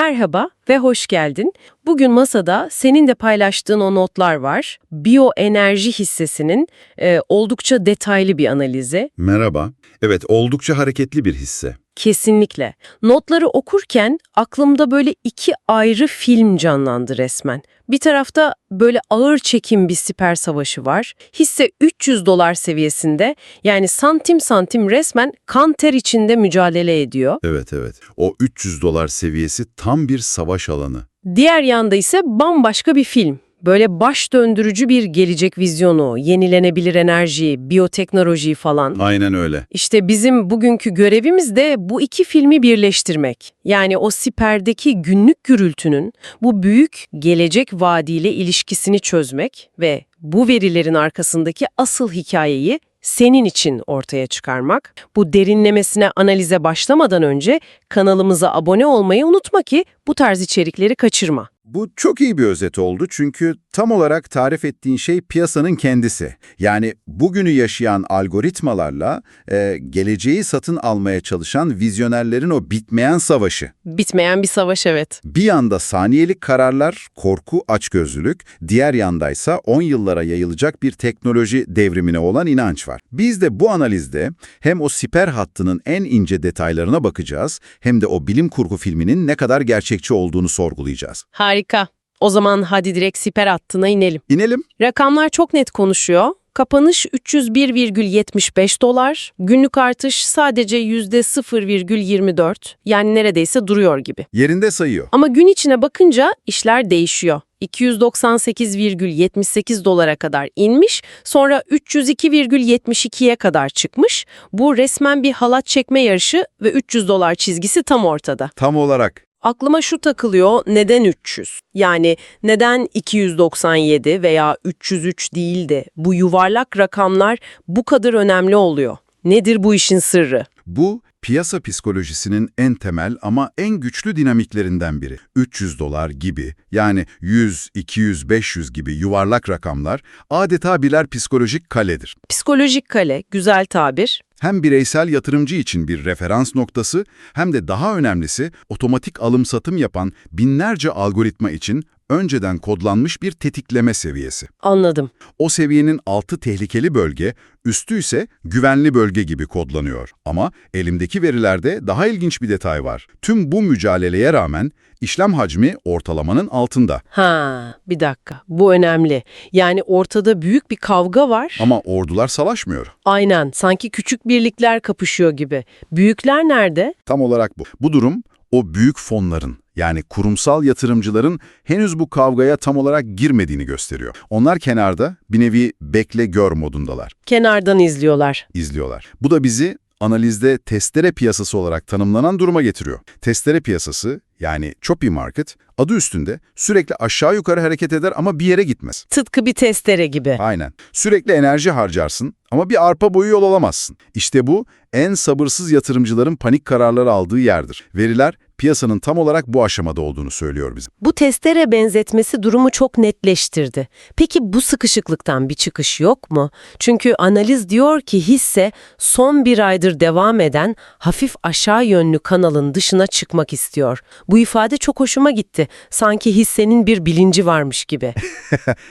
Merhaba ve hoş geldin. Bugün masada senin de paylaştığın o notlar var. Biyoenerji hissesinin e, oldukça detaylı bir analizi. Merhaba. Evet, oldukça hareketli bir hisse. Kesinlikle. Notları okurken aklımda böyle iki ayrı film canlandı resmen. Bir tarafta böyle ağır çekim bir siper savaşı var. Hisse 300 dolar seviyesinde yani santim santim resmen kan ter içinde mücadele ediyor. Evet, evet. O 300 dolar seviyesi tam bir savaş alanı. Diğer yanda ise bambaşka bir film. Böyle baş döndürücü bir gelecek vizyonu, yenilenebilir enerji, biyoteknoloji falan. Aynen öyle. İşte bizim bugünkü görevimiz de bu iki filmi birleştirmek. Yani o siperdeki günlük gürültünün bu büyük gelecek vaadiyle ilişkisini çözmek ve bu verilerin arkasındaki asıl hikayeyi senin için ortaya çıkarmak. Bu derinlemesine analize başlamadan önce kanalımıza abone olmayı unutma ki bu tarz içerikleri kaçırma. Bu çok iyi bir özet oldu çünkü tam olarak tarif ettiğin şey piyasanın kendisi. Yani bugünü yaşayan algoritmalarla e, geleceği satın almaya çalışan vizyonerlerin o bitmeyen savaşı. Bitmeyen bir savaş evet. Bir yanda saniyelik kararlar, korku, açgözlülük, diğer yandaysa 10 yıllara yayılacak bir teknoloji devrimine olan inanç var. Biz de bu analizde hem o siper hattının en ince detaylarına bakacağız hem de o bilim kurgu filminin ne kadar gerçekçi olduğunu sorgulayacağız. Harika. O zaman hadi direkt siper hattına inelim. İnelim. Rakamlar çok net konuşuyor. Kapanış 301,75 dolar, günlük artış sadece %0,24 yani neredeyse duruyor gibi. Yerinde sayıyor. Ama gün içine bakınca işler değişiyor. 298,78 dolara kadar inmiş, sonra 302,72'ye kadar çıkmış. Bu resmen bir halat çekme yarışı ve 300 dolar çizgisi tam ortada. Tam olarak. Aklıma şu takılıyor, neden 300? Yani neden 297 veya 303 değil de bu yuvarlak rakamlar bu kadar önemli oluyor? Nedir bu işin sırrı? Bu piyasa psikolojisinin en temel ama en güçlü dinamiklerinden biri. 300 dolar gibi yani 100, 200, 500 gibi yuvarlak rakamlar adeta birer psikolojik kaledir. Psikolojik kale, güzel tabir. Hem bireysel yatırımcı için bir referans noktası hem de daha önemlisi otomatik alım-satım yapan binlerce algoritma için önceden kodlanmış bir tetikleme seviyesi. Anladım. O seviyenin altı tehlikeli bölge, üstü ise güvenli bölge gibi kodlanıyor. Ama elimdeki verilerde daha ilginç bir detay var. Tüm bu mücadeleye rağmen işlem hacmi ortalamanın altında. Ha, bir dakika. Bu önemli. Yani ortada büyük bir kavga var. Ama ordular savaşmıyor. Aynen. Sanki küçük birlikler kapışıyor gibi. Büyükler nerede? Tam olarak bu. Bu durum o büyük fonların yani kurumsal yatırımcıların henüz bu kavgaya tam olarak girmediğini gösteriyor. Onlar kenarda bir nevi bekle gör modundalar, Kenardan izliyorlar. izliyorlar. Bu da bizi analizde testere piyasası olarak tanımlanan duruma getiriyor. Testere piyasası yani choppy market adı üstünde sürekli aşağı yukarı hareket eder ama bir yere gitmez. Tıpkı bir testere gibi. Aynen. Sürekli enerji harcarsın ama bir arpa boyu yol alamazsın. İşte bu en sabırsız yatırımcıların panik kararları aldığı yerdir. Veriler piyasanın tam olarak bu aşamada olduğunu söylüyor bize. Bu testere benzetmesi durumu çok netleştirdi. Peki bu sıkışıklıktan bir çıkış yok mu? Çünkü analiz diyor ki hisse son bir aydır devam eden hafif aşağı yönlü kanalın dışına çıkmak istiyor. Bu ifade çok hoşuma gitti. Sanki hissenin bir bilinci varmış gibi.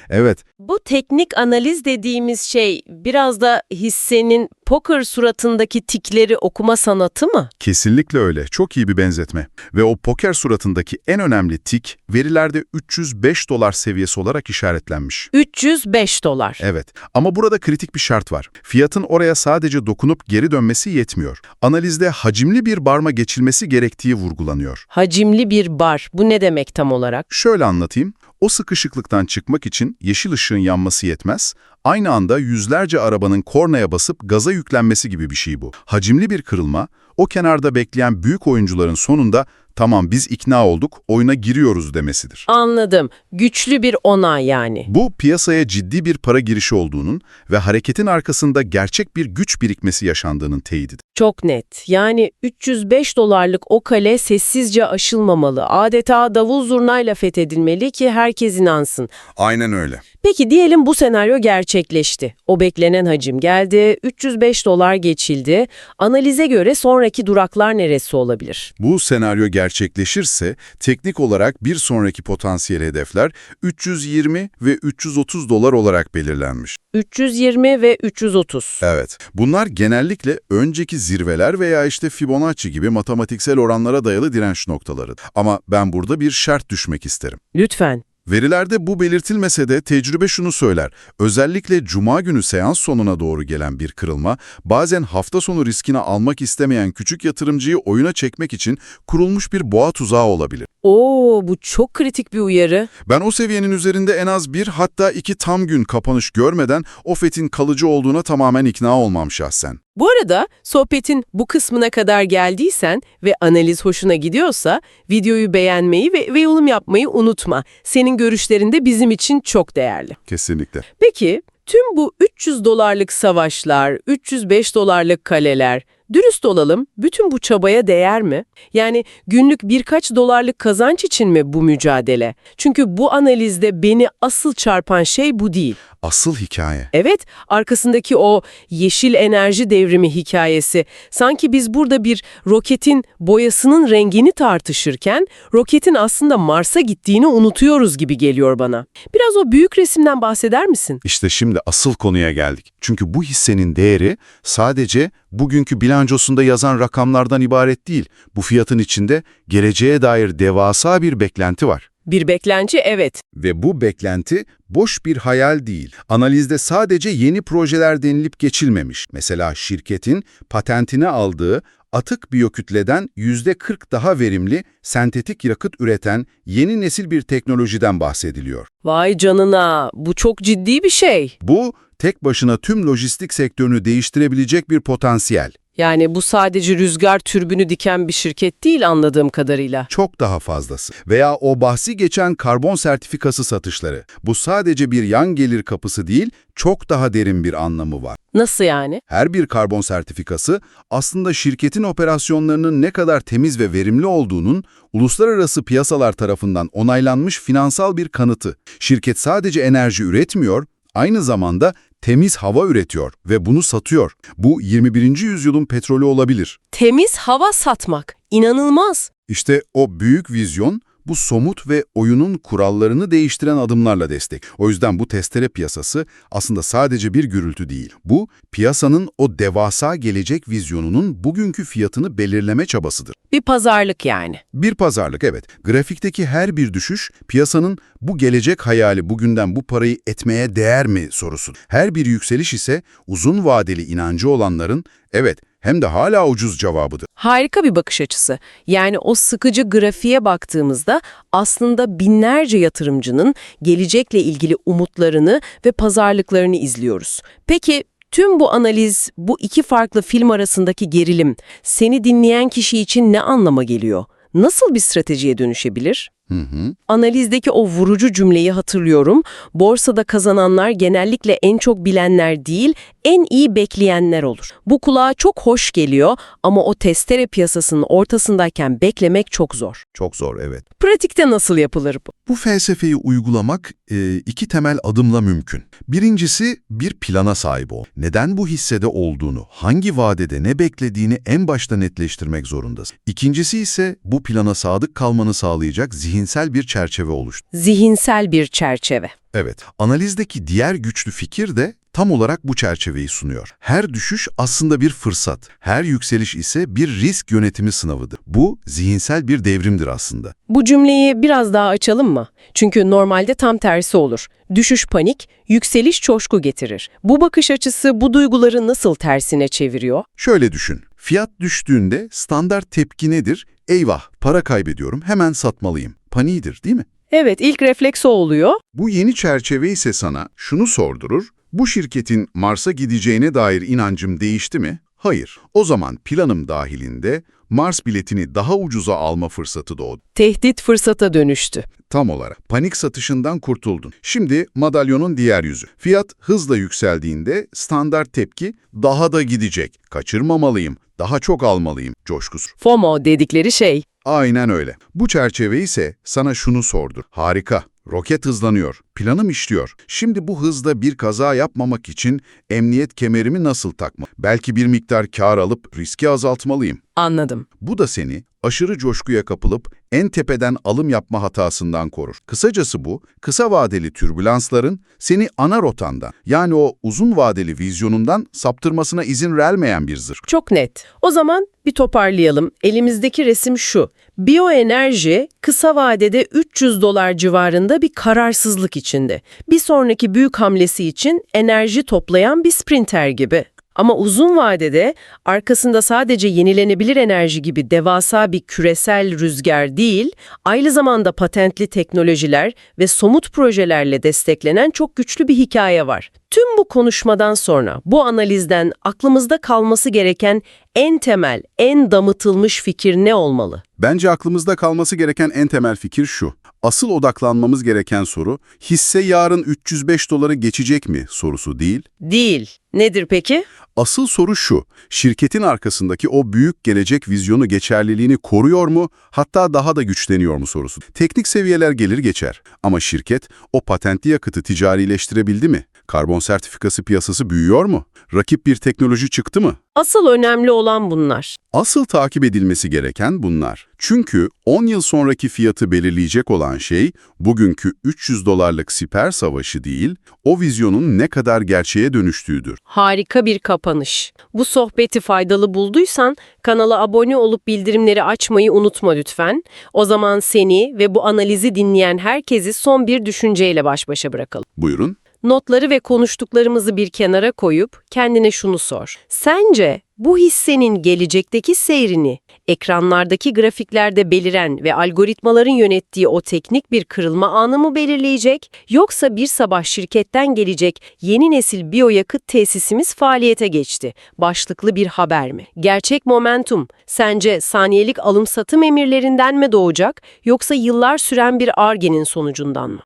Evet, Bu teknik analiz dediğimiz şey biraz da hissenin poker suratındaki tikleri okuma sanatı mı? kesinlikle öyle. Çok iyi bir benzetme. Ve o poker suratındaki en önemli tik verilerde 305 dolar seviyesi olarak işaretlenmiş. 305 dolar. Evet ama burada kritik bir şart var. Fiyatın oraya sadece dokunup geri dönmesi yetmiyor. Analizde hacimli bir barma geçilmesi gerektiği vurgulanıyor. Hacimli bir bar. Bu ne demek tam olarak? Şöyle anlatayım. O sıkışıklıktan çıkmak için yeşil ışığın yanması yetmez. Aynı anda yüzlerce arabanın kornaya basıp gaza yüklenmesi gibi bir şey bu. Hacimli bir kırılma, o kenarda bekleyen büyük oyuncuların sonunda tamam biz ikna olduk, oyuna giriyoruz demesidir. Anladım. Güçlü bir onay yani. Bu piyasaya ciddi bir para girişi olduğunun ve hareketin arkasında gerçek bir güç birikmesi yaşandığının teyididir. Çok net. Yani 305 dolarlık o kale sessizce aşılmamalı. Adeta davul zurnayla fethedilmeli ki herkes inansın. Aynen öyle. Peki diyelim bu senaryo gerçekleşti. O beklenen hacim geldi, 305 dolar geçildi. Analize göre sonraki duraklar neresi olabilir? Bu senaryo gerçekleşirse teknik olarak bir sonraki potansiyel hedefler 320 ve 330 dolar olarak belirlenmiş. 320 ve 330. Evet, bunlar genellikle önceki zirveler veya işte Fibonacci gibi matematiksel oranlara dayalı direnç noktaları. Ama ben burada bir şart düşmek isterim. Lütfen. Verilerde bu belirtilmese de tecrübe şunu söyler. Özellikle cuma günü seans sonuna doğru gelen bir kırılma, bazen hafta sonu riskini almak istemeyen küçük yatırımcıyı oyuna çekmek için kurulmuş bir boğa tuzağı olabilir. Oo, bu çok kritik bir uyarı. Ben o seviyenin üzerinde en az bir hatta iki tam gün kapanış görmeden o fetin kalıcı olduğuna tamamen ikna olmam şahsen. Bu arada sohbetin bu kısmına kadar geldiysen ve analiz hoşuna gidiyorsa videoyu beğenmeyi ve, ve yorum yapmayı unutma. Senin görüşlerin de bizim için çok değerli. Kesinlikle. Peki tüm bu 300 dolarlık savaşlar, 305 dolarlık kaleler, dürüst olalım, bütün bu çabaya değer mi? Yani günlük birkaç dolarlık kazanç için mi bu mücadele? Çünkü bu analizde beni asıl çarpan şey bu değil. Asıl hikaye. Evet, arkasındaki o yeşil enerji devrimi hikayesi. Sanki biz burada bir roketin boyasının rengini tartışırken, roketin aslında Mars'a gittiğini unutuyoruz gibi geliyor bana. Biraz o büyük resimden bahseder misin? İşte şimdi asıl konuya geldik. Çünkü bu hissenin değeri sadece bugünkü bilançosunda yazan rakamlardan ibaret değil. Bu fiyatın içinde geleceğe dair devasa bir beklenti var. Bir beklenti evet. Ve bu beklenti boş bir hayal değil. Analizde sadece yeni projeler denilip geçilmemiş. Mesela şirketin patentini aldığı atık biyokütleden %40 daha verimli sentetik yakıt üreten yeni nesil bir teknolojiden bahsediliyor. Vay canına, bu çok ciddi bir şey. Bu tek başına tüm lojistik sektörünü değiştirebilecek bir potansiyel. Yani bu sadece rüzgar türbünü diken bir şirket değil anladığım kadarıyla. Çok daha fazlası. Veya o bahsi geçen karbon sertifikası satışları. Bu sadece bir yan gelir kapısı değil, çok daha derin bir anlamı var. Nasıl yani? Her bir karbon sertifikası aslında şirketin operasyonlarının ne kadar temiz ve verimli olduğunun uluslararası piyasalar tarafından onaylanmış finansal bir kanıtı. Şirket sadece enerji üretmiyor, aynı zamanda temiz hava üretiyor ve bunu satıyor. Bu 21. yüzyılın petrolü olabilir. Temiz hava satmak. İnanılmaz. İşte o büyük vizyon bu somut ve oyunun kurallarını değiştiren adımlarla destek. O yüzden bu testere piyasası aslında sadece bir gürültü değil. Bu piyasanın o devasa gelecek vizyonunun bugünkü fiyatını belirleme çabasıdır. Bir pazarlık yani. Bir pazarlık evet. Grafikteki her bir düşüş piyasanın bu gelecek hayali bugünden bu parayı etmeye değer mi sorusu. Her bir yükseliş ise uzun vadeli inancı olanların evet hem de hala ucuz cevabıdır. Harika bir bakış açısı. Yani o sıkıcı grafiğe baktığımızda aslında binlerce yatırımcının gelecekle ilgili umutlarını ve pazarlıklarını izliyoruz. Peki tüm bu analiz, bu iki farklı film arasındaki gerilim seni dinleyen kişi için ne anlama geliyor? Nasıl bir stratejiye dönüşebilir? Hı hı. Analizdeki o vurucu cümleyi hatırlıyorum. Borsada kazananlar genellikle en çok bilenler değil, en iyi bekleyenler olur. Bu kulağa çok hoş geliyor ama o testere piyasasının ortasındayken beklemek çok zor. Çok zor evet. Pratikte nasıl yapılır bu? Bu felsefeyi uygulamak e, iki temel adımla mümkün. Birincisi bir plana sahip ol. Neden bu hissede olduğunu, hangi vadede ne beklediğini en başta netleştirmek zorundasın. İkincisi ise bu plana sadık kalmanı sağlayacak zihinsel bir çerçeve oluştur. Zihinsel bir çerçeve. Evet, analizdeki diğer güçlü fikir de tam olarak bu çerçeveyi sunuyor. Her düşüş aslında bir fırsat, her yükseliş ise bir risk yönetimi sınavıdır. Bu zihinsel bir devrimdir aslında. Bu cümleyi biraz daha açalım mı? Çünkü normalde tam tersi olur. Düşüş panik, yükseliş coşku getirir. Bu bakış açısı bu duyguları nasıl tersine çeviriyor? Şöyle düşün, fiyat düştüğünde standart tepki nedir? Eyvah, para kaybediyorum, hemen satmalıyım. Paniğidir değil mi? Evet, ilk refleks o oluyor. Bu yeni çerçeve ise sana şunu sordurur. Bu şirketin Mars'a gideceğine dair inancım değişti mi? Hayır. O zaman planım dahilinde Mars biletini daha ucuza alma fırsatı doğdu. Tehdit fırsata dönüştü. Tam olarak. Panik satışından kurtuldun. Şimdi madalyonun diğer yüzü. Fiyat hızla yükseldiğinde standart tepki daha da gidecek. Kaçırmamalıyım, daha çok almalıyım coşkusu. FOMO dedikleri şey. Aynen öyle. Bu çerçeve ise sana şunu sordur. Harika. Roket hızlanıyor. Planım işliyor. Şimdi bu hızda bir kaza yapmamak için emniyet kemerimi nasıl takma? Belki bir miktar kar alıp riski azaltmalıyım. Anladım. Bu da seni aşırı coşkuya kapılıp en tepeden alım yapma hatasından korur. Kısacası bu, kısa vadeli türbülansların seni ana rotandan, yani o uzun vadeli vizyonundan saptırmasına izin vermeyen bir zırh. Çok net. O zaman bir toparlayalım. Elimizdeki resim şu. Biyoenerji kısa vadede 300 dolar civarında bir kararsızlık içinde. Bir sonraki büyük hamlesi için enerji toplayan bir sprinter gibi. Ama uzun vadede arkasında sadece yenilenebilir enerji gibi devasa bir küresel rüzgar değil, aynı zamanda patentli teknolojiler ve somut projelerle desteklenen çok güçlü bir hikaye var. Tüm bu konuşmadan sonra, bu analizden aklımızda kalması gereken en temel, en damıtılmış fikir ne olmalı? Bence aklımızda kalması gereken en temel fikir şu. Asıl odaklanmamız gereken soru, hisse yarın 305 doları geçecek mi sorusu değil. Değil. Nedir peki? Asıl soru şu, şirketin arkasındaki o büyük gelecek vizyonu geçerliliğini koruyor mu, hatta daha da güçleniyor mu sorusu. Teknik seviyeler gelir geçer ama şirket o patentli yakıtı ticarileştirebildi mi? Karbon sertifikası piyasası büyüyor mu? Rakip bir teknoloji çıktı mı? Asıl önemli olan bunlar. Asıl takip edilmesi gereken bunlar. Çünkü 10 yıl sonraki fiyatı belirleyecek olan şey, bugünkü 300 dolarlık siper savaşı değil, o vizyonun ne kadar gerçeğe dönüştüğüdür. Harika bir kapanış. Bu sohbeti faydalı bulduysan kanala abone olup bildirimleri açmayı unutma lütfen. O zaman seni ve bu analizi dinleyen herkesi son bir düşünceyle baş başa bırakalım. Buyurun. Notları ve konuştuklarımızı bir kenara koyup kendine şunu sor. Sence bu hissenin gelecekteki seyrini, ekranlardaki grafiklerde beliren ve algoritmaların yönettiği o teknik bir kırılma anı mı belirleyecek, yoksa bir sabah şirketten gelecek yeni nesil biyoyakıt tesisimiz faaliyete geçti, başlıklı bir haber mi? Gerçek momentum, sence saniyelik alım-satım emirlerinden mi doğacak, yoksa yıllar süren bir argenin sonucundan mı?